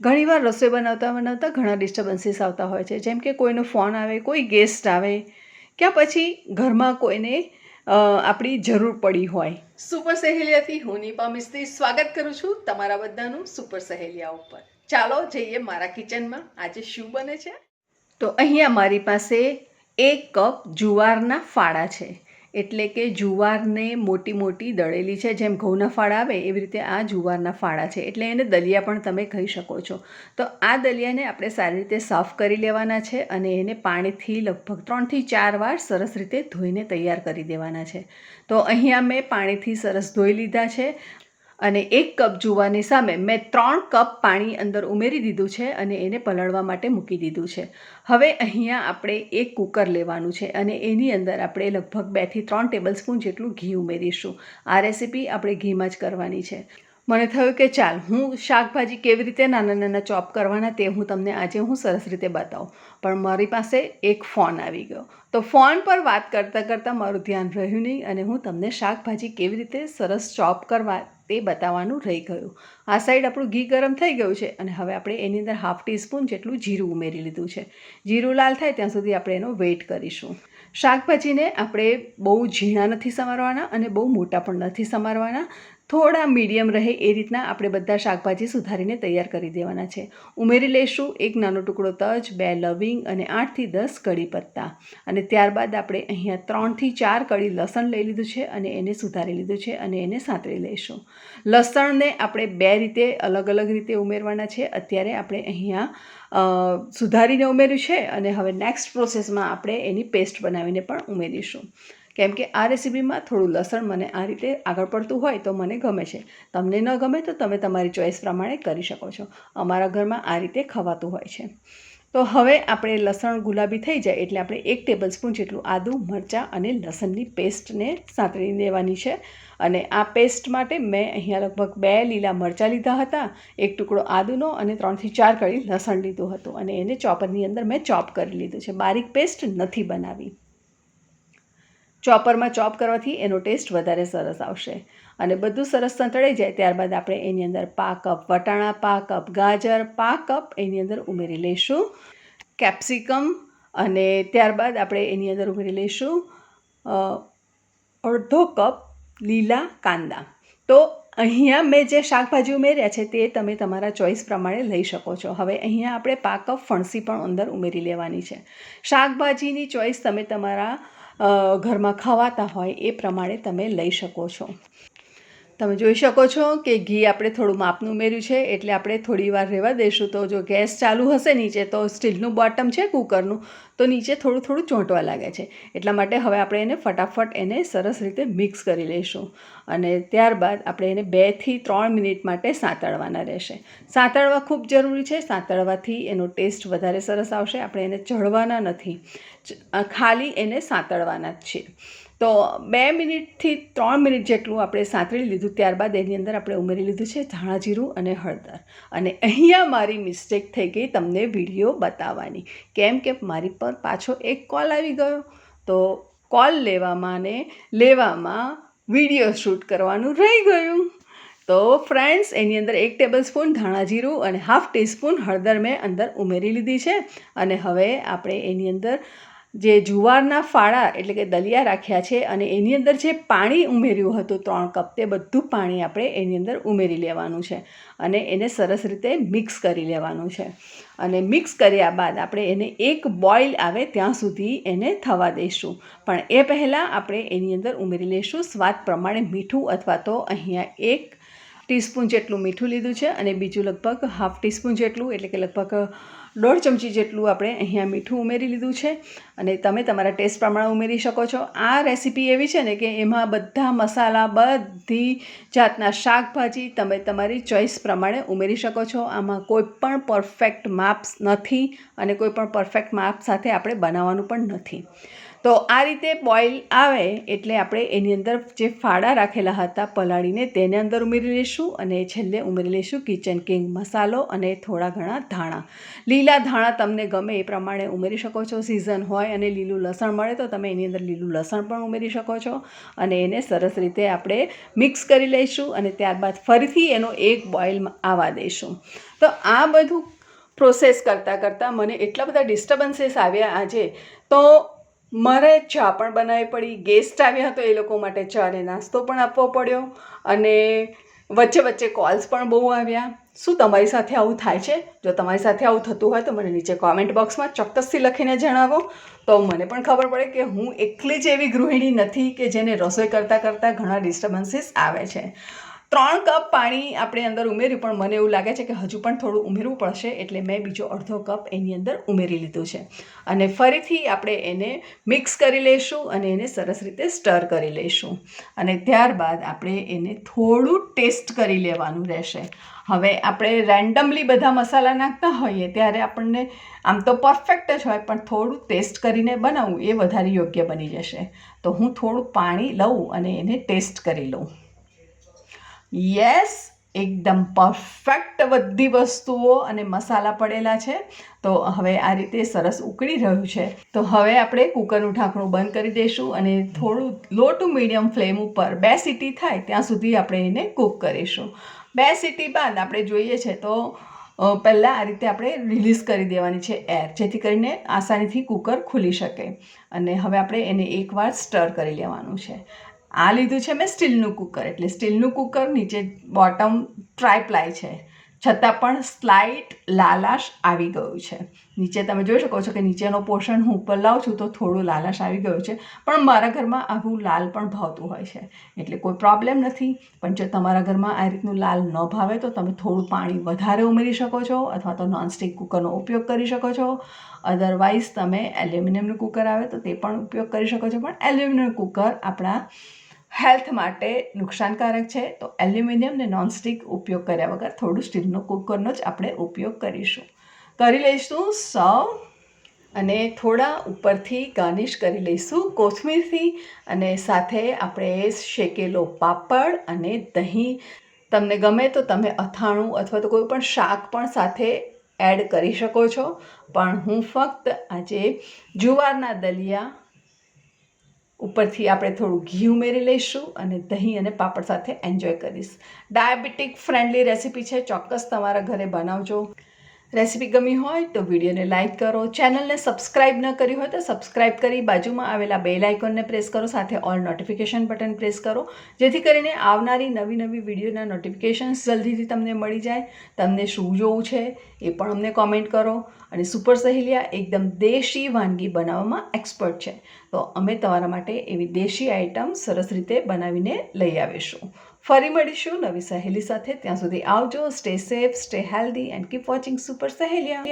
ઘણીવાર રસોઈ બનાવતા બનાવતા ઘણા ડિસ્ટર્બન્સીસ આવતા હોય છે. જેમ કે કોઈનો ફોન આવે કોઈ ગેસ્ટ આવે કે પછી ઘરમાં કોઈને આપણી જરૂર પડી હોય. સુપર સહેલિયાથી હું નિપા મિસ્ત્રી સ્વાગત કરું છું તમારા બધાનું સુપર સહેલિયા ઉપર. ચાલો જઈએ મારા કિચનમાં આજે શું બને છે? તો અહીંયા મારી પાસે એક કપ જુવારના ફાળા છે. એટલે કે જુવારને મોટી મોટી દળેલી છે. જેમ ઘઉંના ફાળા આવે એવી રીતે આ જુવારના ફાળા છે. એટલે એને દલિયા પણ તમે કહી શકો છો. તો આ દલિયાને આપણે સારી રીતે સાફ કરી લેવાના છે અને એને પાણીથી લગભગ ત્રણથી ચાર વાર સરસ રીતે ધોઈને તૈયાર કરી દેવાના છે. તો અહીંયા મેં પાણીથી સરસ ધોઈ લીધા છે. અને એક કપ જુવાની સામે મેં ત્રણ કપ પાણી અંદર ઉમેરી દીધું છે અને એને પલળવા માટે મૂકી દીધું છે. હવે અહીંયા આપણે એક કુકર લેવાનું છે અને એની અંદર આપણે લગભગ બેથી ત્રણ ટેબલ સ્પૂન જેટલું ઘી ઉમેરીશું. આ રેસીપી આપણે ઘીમાં જ કરવાની છે. મને થયું કે ચાલ, હું શાકભાજી કેવી રીતે નાના નાના ચોપ કરવાના તે હું તમને આજે હું સરસ રીતે બતાવું. પણ મારી પાસે એક ફોન આવી ગયો. તો ફોન પર વાત કરતાં કરતાં મારું ધ્યાન રહ્યું નહીં અને હું તમને શાકભાજી કેવી રીતે સરસ ચોપ કરવા તે બતાવવાનું રહી ગયું. આ સાઈડ આપણું ઘી ગરમ થઈ ગયું છે અને હવે આપણે એની અંદર હાફ ટીસ્પૂન જેટલું જીરું ઉમેરી લીધું છે. જીરું લાલ થાય ત્યાં સુધી આપણે એનો વેઇટ કરીશું. શાકભાજીને આપણે બહુ ઝીણા નથી સમારવાના અને બહુ મોટા પણ નથી સમારવાના. થોડા મીડિયમ રહે એ રીતના આપણે બધા શાકભાજી સુધારીને તૈયાર કરી દેવાના છે. ઉમેરી લઈશું એક નાનો ટુકડો તજ, બે લવિંગ અને આઠથી દસ કડી પત્તા. અને ત્યારબાદ આપણે અહીંયા ત્રણથી ચાર કડી લસણ લઈ લીધું છે અને એને સુધારી લીધું છે અને એને સાંતળી લઈશું. લસણને આપણે બે રીતે અલગ અલગ રીતે ઉમેરવાના છે. અત્યારે આપણે અહીંયા સુધારીને ઉમેર્યું છે અને હવે નેક્સ્ટ પ્રોસેસમાં આપણે એની પેસ્ટ બનાવીને પણ ઉમેરીશું. કેમ કે આ રેસીપીમાં થોડું લસણ મને આ રીતે આગળ પડતું હોય તો મને ગમે છે. તમને ન ગમે તો તમે તમારી ચોઈસ પ્રમાણે કરી શકો છો. અમારા ઘરમાં આ રીતે ખવાતું હોય છે. તો હવે આપણે લસણ ગુલાબી થઈ જાય એટલે આપણે એક ટેબલ સ્પૂન જેટલું આદું, મરચાં અને લસણની પેસ્ટને સાંતળી દેવાની છે. અને આ પેસ્ટ માટે મેં અહીંયા લગભગ બે લીલા મરચાં લીધા હતા. એક ટુકડો આદુનો અને ત્રણથી ચાર કળી લસણ લીધું હતું. અને એને ચોપરની અંદર મેં ચોપ કરી લીધું છે. બારીક પેસ્ટ નથી બનાવી. ચોપરમાં ચોપ કરવાથી એનો ટેસ્ટ વધારે સરસ આવશે. અને બધું સરસ સંતળાઈ જાય ત્યારબાદ આપણે એની અંદર પા કપ વટાણા પા કપ ગાજર પા કપ એની અંદર ઉમેરી લઈશું. કેપ્સિકમ અને ત્યારબાદ આપણે એની અંદર ઉમેરી લઈશું અડધો કપ લીલા કાંદા. તો અહીંયા મેં જે શાકભાજી ઉમેર્યા છે તે તમે તમારા ચોઈસ પ્રમાણે લઈ શકો છો. હવે અહીંયા આપણે પાક કપ ફણસી પણ અંદર ઉમેરી લેવાની છે. શાકભાજીની ચોઈસ તમે તમારા ઘરમાં ખવાતા હોય એ પ્રમાણે તમે લઈ શકો છો. તમે જોઈ શકો છો કે ઘી આપણે થોડું માપનું ઉમેર્યું છે, એટલે આપણે થોડી વાર રહેવા દઈશું. તો જો ગેસ ચાલુ હશે નીચે, તો સ્ટીલનું બોટમ છે કુકરનું, તો નીચે થોડું થોડું ચોંટવા લાગે છે. એટલા માટે હવે આપણે એને ફટાફટ એને સરસ રીતે મિક્સ કરી લઈશું. અને ત્યારબાદ આપણે એને બેથી ત્રણ મિનિટ માટે સાંતળવાના રહેશે. સાંતળવા ખૂબ જરૂરી છે, સાંતળવાથી એનો ટેસ્ટ વધારે સરસ આવશે, આપણે એને ચઢવાના નથી. ખાલી એને સાંતળવાના જ છે. તો બે મિનિટથી ત્રણ મિનિટ જેટલું આપણે સાંતળી લીધું, ત્યારબાદ એની અંદર આપણે ઉમેરી લીધું છે ધાણા જીરું અને હળદર. અને અહીંયા મારી મિસ્ટેક થઈ ગઈ તમને વીડિયો બતાવવાની. કેમ કે મારી પર પાછો એક કોલ આવી ગયો, તો કોલ લેવામાં ને લેવામાં વીડિયો શૂટ કરવાનું રહી ગયું. તો ફ્રેન્ડ્સ, એની અંદર એક ટેબલ સ્પૂન ધાણા જીરું અને હાફ ટીસ્પૂન હળદર મેં અંદર ઉમેરી લીધી છે. અને હવે આપણે એની અંદર જે જુવારના ફાળા એટલે કે દલિયા રાખ્યા છે અને એની અંદર જે પાણી ઉમેર્યું હતું, ત્રણ કપ, તે બધું પાણી આપણે એની અંદર ઉમેરી લેવાનું છે અને એને સરસ રીતે મિક્સ કરી લેવાનું છે. અને મિક્સ કર્યા બાદ આપણે એને એક બોઇલ આવે ત્યાં સુધી એને થવા દઈશું. પણ એ પહેલાં આપણે એની અંદર ઉમેરી લઈશું. સ્વાદ પ્રમાણે મીઠું અથવા તો અહીંયા એક ટીસ્પૂન જેટલું મીઠું લીધું છે અને બીજું લગભગ હાફ ટીસ્પૂન જેટલું, એટલે કે લગભગ દોઢ ચમચી જેટલું આપણે અહીંયા મીઠું ઉમેરી લીધું છે. અને તમે તમારા ટેસ્ટ પ્રમાણે ઉમેરી શકો છો. આ રેસીપી એવી છે ને કે એમાં બધા મસાલા, બધી જાતના શાકભાજી તમે તમારી ચોઈસ પ્રમાણે ઉમેરી શકો છો. આમાં કોઈ પણ પરફેક્ટ માપ નથી અને કોઈ પણ પરફેક્ટ માપ સાથે આપણે બનાવવાનું પણ નથી. તો આ રીતે બોઇલ આવે એટલે આપણે એની અંદર જે ફાડા રાખેલા હતા પલાળીને તેને અંદર ઉમેરી લઈશું અને છેલ્લે ઉમેરી લઈશું કિચન કિંગ મસાલો અને થોડા ઘણા ધાણા. લીલા ધાણા તમને ગમે એ પ્રમાણે ઉમેરી શકો છો. સિઝન હોય અને લીલું લસણ મળે તો તમે એની અંદર લીલું લસણ પણ ઉમેરી શકો છો અને એને સરસ રીતે આપણે મિક્સ કરી લઈશું અને ત્યારબાદ ફરીથી એનો એક બોઇલ આવવા દઈશું. તો આ બધું પ્રોસેસ કરતાં કરતાં મને એટલા બધા ડિસ્ટર્બન્સીસ આવ્યા આજે. તો મારે ચા પણ બનાવવી પડી. ગેસ્ટ આવ્યા હતો એ લોકો માટે ચા અને નાસ્તો પણ આપવો પડ્યો અને વચ્ચે વચ્ચે કોલ્સ પણ બહુ આવ્યા. શું તમારી સાથે આવું થાય છે? જો તમારી સાથે આવું થતું હોય તો મને નીચે કોમેન્ટ બોક્સમાં ચોક્કસથી લખીને જણાવો. તો મને પણ ખબર પડે કે હું એકલી જ એવી ગૃહિણી નથી કે જેને રસોઈ કરતાં કરતાં ઘણા ડિસ્ટર્બન્સીસ આવે છે. ત્રણ કપ પાણી આપણે અંદર ઉમેર્યું, પણ મને એવું લાગે છે કે હજુ પણ થોડું ઉમેરવું પડશે, એટલે મેં બીજો અડધો કપ એની અંદર ઉમેરી લીધું છે. અને ફરીથી આપણે એને મિક્સ કરી લઈશું અને એને સરસ રીતે સ્ટર કરી લઈશું. અને ત્યારબાદ આપણે એને થોડું ટેસ્ટ કરી લેવાનું રહેશે. હવે આપણે રેન્ડમલી બધા મસાલા નાખતા હોઈએ, ત્યારે આપણને આમ તો પરફેક્ટ જ હોય, પણ થોડું ટેસ્ટ કરીને બનાવવું એ વધારે યોગ્ય બની જશે. તો હું થોડું પાણી લઉં અને એને ટેસ્ટ કરી લઉં. યસ એકદમ પરફેક્ટ બધી વસ્તુઓ અને મસાલા પડેલા છે. તો હવે આ રીતે સરસ ઉકળી રહ્યું છે. તો હવે આપણે કુકરનું ઢાંકણું બંધ કરી દઈશું અને થોડું લો ટુ મીડિયમ ફ્લેમ ઉપર બે સીટી થાય ત્યાં સુધી આપણે એને કૂક કરીશું. બે સીટી બાદ આપણે જોઈએ છે તો પહેલાં આ રીતે આપણે રિલીઝ કરી દેવાની છે એર જેથી કરીને આસાનીથી કુકર ખુલી શકે. અને હવે આપણે એને એકવાર સ્ટર કરી લેવાનું છે. આ લીધું છે મેં સ્ટીલનું કુકર. એટલે સ્ટીલનું કુકર નીચે બોટમ ટ્રાયપ્લાય છે. છતાં પણ સ્લાઇટ લાલાશ આવી ગયું છે. નીચે તમે જોઈ શકો છો કે નીચેનો પોર્શન હું ઉપર લાવું છું તો થોડું લાલાશ આવી ગયું છે. પણ મારા ઘરમાં આવું લાલ પણ ભાવતું હોય છે. એટલે કોઈ પ્રોબ્લેમ નથી. પણ જો તમારા ઘરમાં આ રીતનું લાલ ન ભાવે તો તમે થોડું પાણી વધારે ઉમેરી શકો છો અથવા તો નોનસ્ટિક કુકરનો ઉપયોગ કરી શકો છો. અદરવાઇઝ તમે એલ્યુમિનિયમનું કુકર આવે તો તે પણ ઉપયોગ કરી શકો છો. પણ એલ્યુમિનિયમ કુકર આપણા હેલ્થ માટે નુકસાનકારક છે, તો એલ્યુમિનિયમ ને નોનસ્ટિક ઉપયોગ કર્યા વગર થોડું સ્ટીલનો કુકરનો જ આપણે ઉપયોગ કરીશું. કરી લઈશું સર્વ અને થોડા ઉપરથી ગાર્નિશ કરી લઈશું કોથમીરથી અને સાથે આપણે શેકેલો પાપડ અને દહીં. તમને ગમે તો તમે અથાણું અથવા તો કોઈ પણ શાક પણ સાથે એડ કરી શકો છો, પણ હું ફક્ત આજે જુવારના દલિયા ઉપરથી આપણે થોડું ઘી ઉમેરી લઈશું અને દહીં અને પાપડ સાથે એન્જોય કરીશ. ડાયાબિટીક ફ્રેન્ડલી રેસીપી છે. ચોક્કસ તમારા ઘરે બનાવજો. રેસીપી ગમી હોય તો વિડીયોને લાઇક કરો, ચેનલને સબસ્ક્રાઇબ ન કરી હોય તો સબસ્ક્રાઇબ કરી બાજુમાં આવેલા બેલ આઇકોનને પ્રેસ કરો, સાથે ઓલ નોટિફિકેશન બટન પ્રેસ કરો. જેથી કરીને આવનારી નવી નવી વિડીયોના નોટિફિકેશન્સ જલ્દીથી તમને મળી જાય. તમને શું જોવું છે એ પણ અમને કોમેન્ટ કરો. અને સુપર સહેલિયા એકદમ દેશી વાનગી બનાવવામાં એક્સપર્ટ છે. તો અમે તમારા માટે એવી દેશી આઇટમ સરસ રીતે બનાવીને લઈ આવીશું. ફરી મળીશું નવી સહેલી સાથે. ત્યાં સુધી આવજો. Stay safe stay healthy and keep watching super Saheliya